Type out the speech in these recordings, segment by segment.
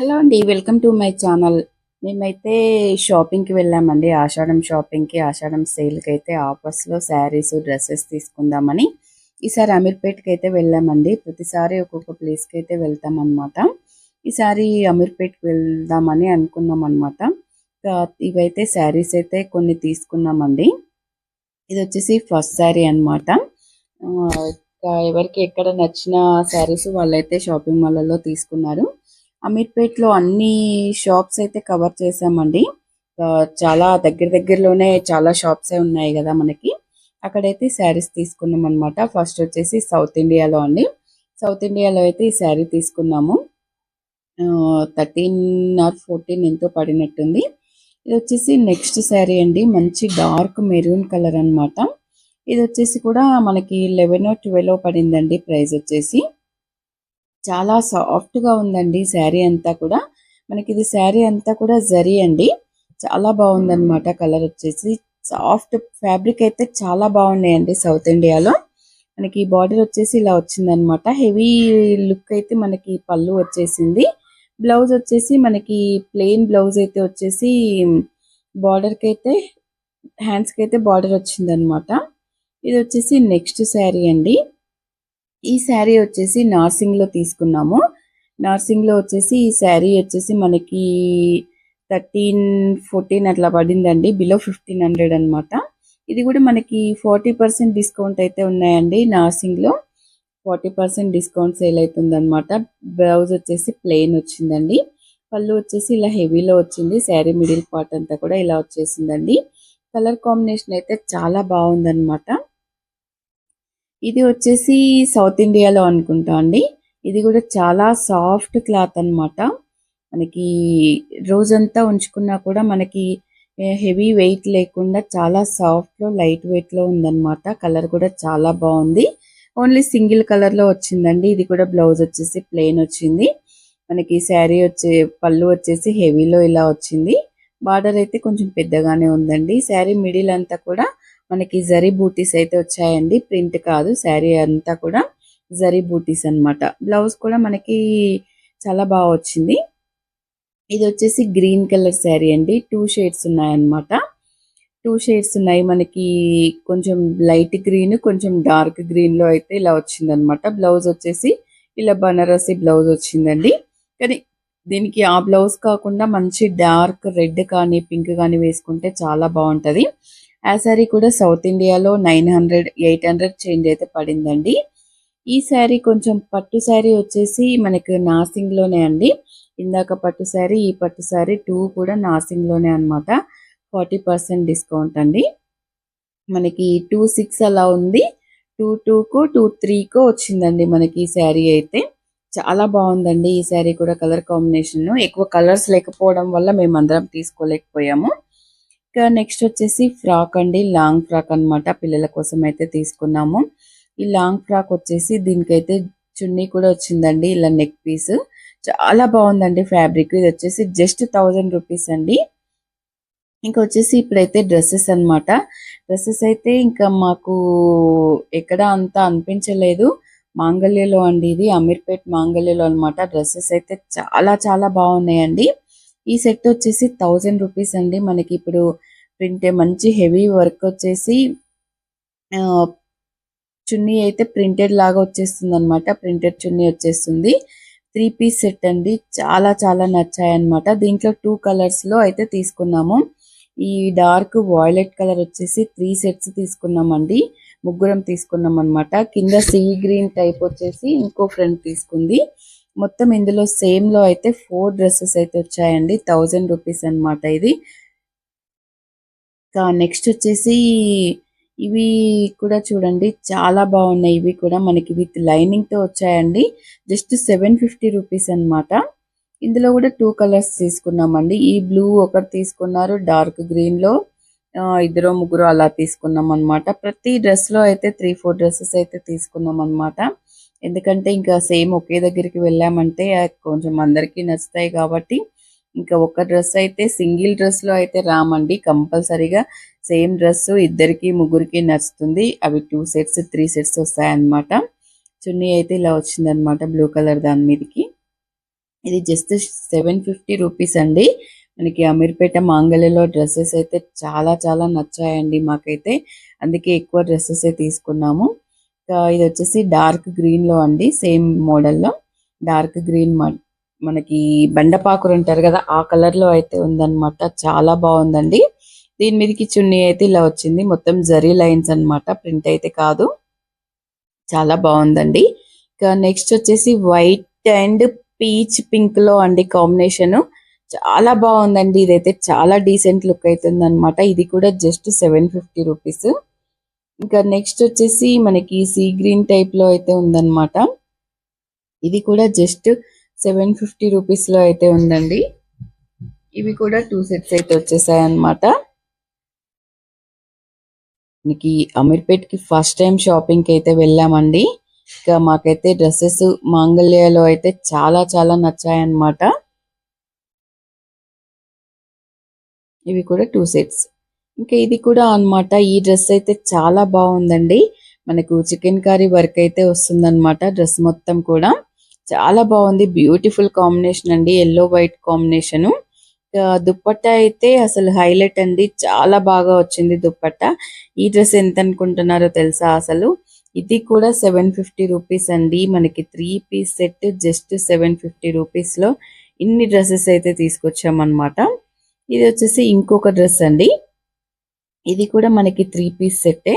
Hello అండి welcome to my channel. మేమైతే షాపింగ్కి వెళ్ళామండి. ఆషాఢం షాపింగ్కి ఆషాఢం సేల్కి అయితే ఆఫర్స్లో శారీస్ డ్రెస్సెస్ తీసుకుందామని. ఈసారి అమీర్పేట్కి అయితే వెళ్ళామండి. ప్రతిసారి ఒక్కొక్క ప్లేస్కి అయితే వెళ్తాం ఈసారి అమీర్పేట్కి వెళ్దామని అనుకున్నాం అనమాట ఇవైతే శారీస్ అయితే కొన్ని తీసుకున్నామండి. ఇది వచ్చేసి ఫస్ట్ శారీ అనమాట ఎవరికి ఎక్కడ నచ్చిన శారీస్ వాళ్ళైతే షాపింగ్ మాల్లలో తీసుకున్నారు. అమీర్పేట్లో అన్ని షాప్స్ అయితే కవర్ చేసామండి చాలా దగ్గర దగ్గరలోనే చాలా షాప్స్ ఉన్నాయి కదా మనకి. అక్కడైతే శారీస్ తీసుకున్నాం అనమాట ఫస్ట్ వచ్చేసి సౌత్ ఇండియాలో అండి. సౌత్ ఇండియాలో అయితే ఈ శారీ తీసుకున్నాము. థర్టీన్ ఆర్ ఫోర్టీన్ ఎంతో పడినట్టుంది. ఇది వచ్చేసి నెక్స్ట్ శారీ అండి. మంచి డార్క్ మెరూన్ కలర్ అనమాట ఇది వచ్చేసి కూడా మనకి లెవెన్ ట్వెల్వ్ పడిందండి ప్రైస్ వచ్చేసి. చాలా సాఫ్ట్గా ఉందండి శారీ అంతా కూడా. మనకి ఇది శారీ అంతా కూడా జరీ అండి. చాలా బాగుందన్నమాట కలర్ వచ్చేసి. సాఫ్ట్ ఫ్యాబ్రిక్ అయితే చాలా బాగున్నాయండి సౌత్ ఇండియాలో. మనకి బార్డర్ వచ్చేసి ఇలా వచ్చిందనమాట హెవీ లుక్ అయితే మనకి పళ్ళు వచ్చేసింది. బ్లౌజ్ వచ్చేసి మనకి ప్లెయిన్ బ్లౌజ్ అయితే వచ్చేసి బార్డర్కి అయితే హ్యాండ్స్కి అయితే బార్డర్ వచ్చిందనమాట ఇది వచ్చేసి నెక్స్ట్ శారీ అండి. ఈ శారీ వచ్చేసి నార్సింగ్లో తీసుకున్నాము. నార్సింగ్లో వచ్చేసి ఈ శారీ వచ్చేసి మనకి థర్టీన్ ఫోర్టీన్ అట్లా పడిందండి. బిలో ఫిఫ్టీన్ హండ్రెడ్ అనమాట ఇది కూడా మనకి ఫార్టీ పర్సెంట్ డిస్కౌంట్ అయితే ఉన్నాయండి నార్సింగ్లో ఫార్టీ పర్సెంట్ డిస్కౌంట్ సేల్ అవుతుంది అనమాట బ్లౌజ్ వచ్చేసి ప్లెయిన్ వచ్చిందండి. పళ్ళు వచ్చేసి ఇలా హెవీలో వచ్చింది. శారీ మిడిల్ పార్ట్ అంతా కూడా ఇలా వచ్చేసిందండి. కలర్ కాంబినేషన్ అయితే చాలా బాగుందన్నమాట. ఇది వచ్చేసి సౌత్ ఇండియాలో అనుకుంటా అండి. ఇది కూడా చాలా సాఫ్ట్ క్లాత్ అనమాట మనకి రోజంతా ఉంచుకున్నా కూడా మనకి హెవీ వెయిట్ లేకుండా చాలా సాఫ్ట్లో లైట్ వెయిట్లో ఉందన్నమాట. కలర్ కూడా చాలా బాగుంది. ఓన్లీ సింగిల్ కలర్లో వచ్చిందండి. ఇది కూడా బ్లౌజ్ వచ్చేసి ప్లెయిన్ వచ్చింది. మనకి శారీ వచ్చే పళ్ళు వచ్చేసి హెవీలో ఇలా వచ్చింది. బార్డర్ అయితే కొంచెం పెద్దగానే ఉందండి. శారీ మిడిల్ అంతా కూడా మనకి జరీ బూటీస్ అయితే వచ్చాయండి. ప్రింట్ కాదు శారీ అంతా కూడా జరీ బూటీస్ అనమాట బ్లౌజ్ కూడా మనకి చాలా బాగా వచ్చింది. ఇది వచ్చేసి గ్రీన్ కలర్ శారీ అండి. టూ షేడ్స్ ఉన్నాయన్నమాట. టూ షేడ్స్ ఉన్నాయి మనకి. కొంచెం లైట్ గ్రీన్ కొంచెం డార్క్ గ్రీన్లో అయితే ఇలా వచ్చిందనమాట బ్లౌజ్ వచ్చేసి ఇలా బనారసి బ్లౌజ్ వచ్చిందండి. కానీ దీనికి ఆ బ్లౌజ్ కాకుండా మంచి డార్క్ రెడ్ కానీ పింక్ కానీ వేసుకుంటే చాలా బాగుంటది. ఆ శారీ కూడా సౌత్ ఇండియాలో nine hundred eight hundred change అయితే పడిందండి. ఈ శారీ కొంచెం పట్టు శారీ వచ్చేసి మనకి నాసింగ్లోనే అండి. ఇందాక పట్టు శారీ ఈ పట్టు శారీ టూ కూడా నాసింగ్లోనే అనమాట ఫార్టీ పర్సెంట్ డిస్కౌంట్ అండి. మనకి టూ సిక్స్ అలా ఉంది. టూ టూకు టూ త్రీకో వచ్చిందండి మనకి ఈ శారీ అయితే. చాలా బాగుందండి ఈ శారీ కూడా కలర్ కాంబినేషన్ ఎక్కువ కలర్స్ లేకపోవడం వల్ల మేము అందరం తీసుకోలేకపోయాము. ఇంకా నెక్స్ట్ వచ్చేసి ఫ్రాక్ అండి. లాంగ్ ఫ్రాక్ అనమాట పిల్లల కోసం అయితే తీసుకున్నాము. ఈ లాంగ్ ఫ్రాక్ వచ్చేసి దీనికైతే చున్నీ కూడా వచ్చిందండి. ఇలా నెక్ పీస్ చాలా బాగుందండి ఫ్యాబ్రిక్ ఇది వచ్చేసి జస్ట్ థౌజండ్ రూపీస్ అండి. ఇంకా వచ్చేసి ఇప్పుడైతే డ్రెస్సెస్ అనమాట డ్రెస్సెస్ అయితే ఇంకా మాకు ఎక్కడ అంత అనిపించలేదు. మాంగళ్యలో అండి ఇది. అమీర్పేట్ మాంగళ్యలో అనమాట డ్రెస్సెస్ అయితే చాలా చాలా బాగున్నాయండి. ఈ సెట్ వచ్చేసి థౌజండ్ రూపీస్ అండి. మనకి ఇప్పుడు ప్రింట్ మంచి హెవీ వర్క్ వచ్చేసి చున్నీ అయితే ప్రింటెడ్ లాగా వచ్చేస్తుంది అనమాట ప్రింటెడ్ చున్నీ వచ్చేస్తుంది. త్రీ పీస్ సెట్ అండి. చాలా చాలా నచ్చాయన్నమాట. దీంట్లో టూ కలర్స్లో అయితే తీసుకున్నాము. ఈ డార్క్ వాయిలెట్ కలర్ వచ్చేసి త్రీ సెట్స్ తీసుకున్నామండి. ముగ్గురం తీసుకున్నాం అనమాట కింద సీ గ్రీన్ టైప్ వచ్చేసి ఇంకో ఫ్రెండ్ తీసుకుంది. మొత్తం ఇందులో సేమ్లో అయితే ఫోర్ డ్రెస్సెస్ అయితే వచ్చాయండి. థౌజండ్ రూపీస్ అనమాట ఇది. నెక్స్ట్ వచ్చేసి ఇవి కూడా చూడండి. చాలా బాగున్నాయి. ఇవి కూడా మనకి విత్ లైనింగ్తో వచ్చాయండి. జస్ట్ సెవెన్ ఫిఫ్టీ రూపీస్ అనమాట ఇందులో కూడా టూ కలర్స్ తీసుకున్నామండి. ఈ బ్లూ ఒకటి తీసుకున్నారు డార్క్ గ్రీన్లో ఇద్దరు ముగ్గురు అలా తీసుకున్నాం అనమాట ప్రతి డ్రెస్లో అయితే త్రీ ఫోర్ డ్రెస్సెస్ అయితే తీసుకున్నాం అనమాట ఎందుకంటే ఇంకా సేమ్ ఒకే దగ్గరికి వెళ్ళామంటే కొంచెం అందరికీ నచ్చుతాయి కాబట్టి ఇంకా ఒక డ్రెస్ అయితే సింగిల్ డ్రెస్లో అయితే రామండి కంపల్సరీగా. సేమ్ డ్రెస్ ఇద్దరికి ముగ్గురికి నచ్చుతుంది. అవి టూ సెట్స్ త్రీ సెట్స్ వస్తాయన్నమాట. చున్నీ అయితే ఇలా వచ్చిందనమాట బ్లూ కలర్ దాని మీదకి. ఇది జస్ట్ సెవెన్ ఫిఫ్టీ రూపీస్ అండి. మనకి అమీర్పేట మాంగళ్యలో డ్రెస్సెస్ అయితే చాలా చాలా నచ్చాయండి మాకైతే. అందుకే ఎక్కువ డ్రెస్సెస్ తీసుకున్నాము. ఇది వచ్చేసి డార్క్ గ్రీన్లో అండి సేమ్ మోడల్లో. డార్క్ గ్రీన్ మనకి బండపాకురు అంటారు కదా ఆ కలర్లో అయితే ఉందన్నమాట. చాలా బాగుందండి. దీని మీదకి చున్నీ అయితే ఇలా వచ్చింది. మొత్తం జరీ లైన్స్ అన్నమాట ప్రింట్ అయితే కాదు. చాలా బాగుందండి. ఇంకా నెక్స్ట్ వచ్చేసి వైట్ అండ్ పీచ్ పింక్లో అండి కాంబినేషన్. చాలా బాగుందండి. ఇదైతే చాలా డీసెంట్ లుక్ అవుతుంది అనమాట ఇది కూడా జస్ట్ సెవెన్ ఫిఫ్టీ రూపీస్. ఇంకా నెక్స్ట్ వచ్చేసి మనకి సీ గ్రీన్ టైప్లో అయితే ఉందన్నమాట. ఇది కూడా జస్ట్ సెవెన్ ఫిఫ్టీ రూపీస్లో అయితే ఉందండి. ఇవి కూడా టూ సెట్స్ అయితే వచ్చేసాయి అన్నమాట మనకి అమీర్పేట్కి ఫస్ట్ టైం షాపింగ్కి అయితే వెళ్ళామండి. ఇంకా మాకైతే డ్రెస్సెస్ మాంగళ్యలో అయితే చాలా చాలా నచ్చాయన్నమాట. ఇవి కూడా టూ సెట్స్ ఇంకా ఇది కూడా అన్నమాట. ఈ డ్రెస్ అయితే చాలా బాగుందండి. మనకు చికెన్ కర్రీ వర్క్ అయితే వస్తుందన్నమాట డ్రెస్ మొత్తం కూడా. చాలా బాగుంది. బ్యూటిఫుల్ కాంబినేషన్ అండి. Yellow white combination. దుప్పట్టా అయితే అసలు హైలైట్ అండి. చాలా బాగా వచ్చింది దుప్పట్టా. ఈ డ్రెస్ ఎంత అనుకుంటున్నారో తెలుసా అసలు? ఇది కూడా సెవెన్ ఫిఫ్టీ రూపీస్ అండి. మనకి three piece set just seven fifty రూపీస్లో ఇన్ని డ్రెస్సెస్ అయితే తీసుకొచ్చామన్నమాట. ఇది వచ్చేసి ఇంకొక డ్రెస్ అండి. ఇది కూడా మనకి త్రీ పీస్ సెట్టే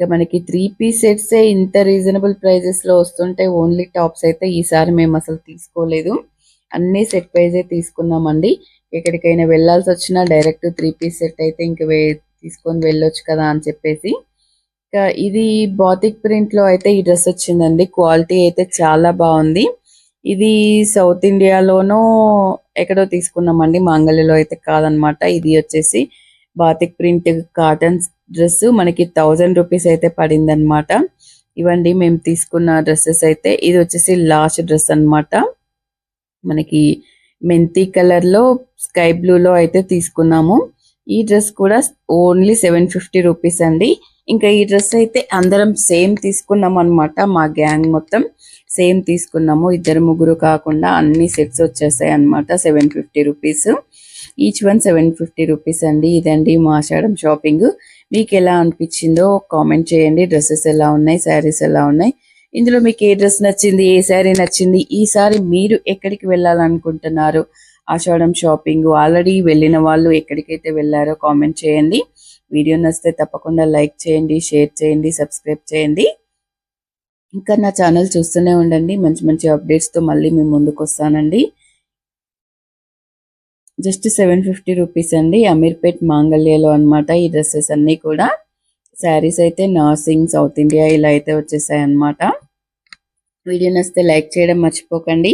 ఇక మనకి త్రీ పీస్ సెట్స్ ఇంత రీజనబుల్ ప్రైజెస్లో వస్తుంటే ఓన్లీ టాప్స్ అయితే ఈసారి మేము అసలు తీసుకోలేదు. అన్ని సెట్ ప్రైజే తీసుకున్నామండి ఎక్కడికైనా వెళ్ళాల్సి వచ్చినా డైరెక్ట్ త్రీ పీస్ సెట్ అయితే ఇంక తీసుకొని వెళ్ళొచ్చు కదా అని చెప్పేసి. ఇంకా ఇది బాతిక్ ప్రింట్లో అయితే ఈ డ్రెస్ వచ్చిందండి. క్వాలిటీ అయితే చాలా బాగుంది. ఇది సౌత్ ఇండియాలోనూ ఎక్కడో తీసుకున్నామండి. మాంగళ్యలో అయితే కాదనమాట. ఇది వచ్చేసి బాతిక్ ప్రింట్ కాటన్ డ్రెస్ మనకి థౌజండ్ రూపీస్ అయితే పడింది అనమాట ఇవండి మేము తీసుకున్న డ్రెస్సెస్ అయితే ఇది వచ్చేసి లాస్ట్ డ్రెస్ అన్నమాట. మనకి మెంతి కలర్లో స్కై బ్లూ లో అయితే తీసుకున్నాము. ఈ డ్రెస్ కూడా ఓన్లీ సెవెన్ ఫిఫ్టీ రూపీస్ అండి. ఇంకా ఈ డ్రెస్ అయితే అందరం సేమ్ తీసుకున్నాం అన్నమాట మా గ్యాంగ్ మొత్తం సేమ్ తీసుకున్నాము. ఇద్దరు ముగ్గురు కాకుండా అన్ని సెట్స్ వచ్చేసాయి అన్నమాట seven fifty rupees. Each one seven fifty rupees అండి. ఇదండి మా ఆషాఢం షాపింగ్. మీకు ఎలా అనిపించిందో కామెంట్ చేయండి. డ్రెస్సెస్ ఎలా ఉన్నాయి? శారీస్ ఎలా ఉన్నాయి? ఇందులో మీకు ఏ డ్రెస్ నచ్చింది? ఏ శారీ నచ్చింది? ఈసారి మీరు ఎక్కడికి వెళ్ళాలనుకుంటున్నారు? ఆషాఢం షాపింగ్ ఆల్రెడీ వెళ్ళిన వాళ్ళు ఎక్కడికైతే వెళ్ళారో కామెంట్ చేయండి. వీడియో నచ్చితే తప్పకుండా లైక్ చేయండి షేర్ చేయండి సబ్స్క్రైబ్ చేయండి. ఇంకా నా ఛానల్ చూస్తూనే ఉండండి. మంచి మంచి అప్డేట్స్తో మళ్ళీ మేము ముందుకు వస్తానండి. జస్ట్ సెవెన్ ఫిఫ్టీ రూపీస్ అండి అమీర్పేట్ మాంగళ్యలో అన్నమాట ఈ డ్రెస్సెస్ అన్ని కూడా. శారీస్ అయితే నార్సింగ్ సౌత్ ఇండియా ఇలా అయితే వచ్చేసాయి అన్నమాట వీడియో నచ్చితే లైక్ చేయడం మర్చిపోకండి.